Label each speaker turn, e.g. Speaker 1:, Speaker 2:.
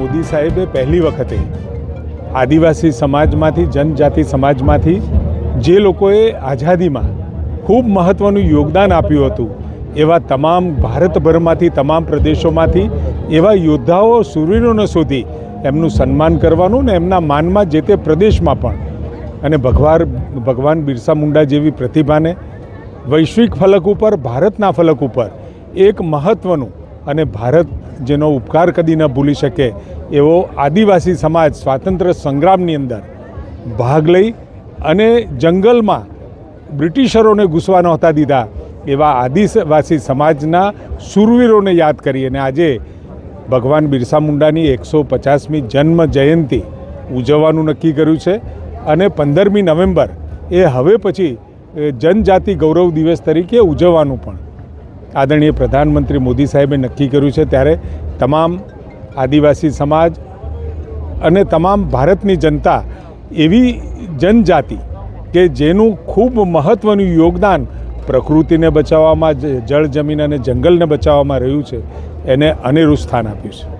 Speaker 1: મોદી સાહેબે પહેલી વખતે આદિવાસી સમાજમાંથી, જનજાતિ સમાજમાંથી જે લોકોએ આઝાદીમાં ખૂબ મહત્ત્વનું યોગદાન આપ્યું હતું, એવા તમામ ભારતભરમાંથી, તમામ પ્રદેશોમાંથી, એવા યોદ્ધાઓ સૂર્યનોને શોધી એમનું સન્માન કરવાનું ને એમના માનમાં જે તે પ્રદેશમાં પણ. અને ભગવાન ભગવાન બિરસા મુંડા જેવી પ્રતિભાને વૈશ્વિક ફલક ઉપર, ભારતના ફલક ઉપર એક મહત્ત્વનું અને ભારત જેનો ઉપકાર કદી ન ભૂલી શકે એવો આદિવાસી સમાજ સ્વાતંત્ર્ય સંગ્રામની અંદર ભાગ લઈ અને જંગલમાં બ્રિટિશરોને ઘૂસવા નહોતા દીધા એવા આદિવાસી સમાજના શૂરવીરોને યાદ કરી અને આજે ભગવાન બિરસા મુંડાની એકસો પચાસમી જન્મ જયંતિ ઉજવવાનું નક્કી કર્યું છે અને પંદરમી નવેમ્બર એ હવે પછી જનજાતિ ગૌરવ દિવસ તરીકે ઉજવવાનું પણ આદરણીય પ્રધાનમંત્રી મોદી સાહેબે નક્કી કર્યું છે ત્યારે તમામ આદિવાસી સમાજ અને તમામ ભારતની જનતા એવી જનજાતિ કે જેનું ખૂબ મહત્ત્વનું યોગદાન પ્રકૃતિને બચાવવામાં જળ જમીન અને જંગલને બચાવવામાં રહ્યું છે, એને અનેરું સ્થાન આપ્યું છે.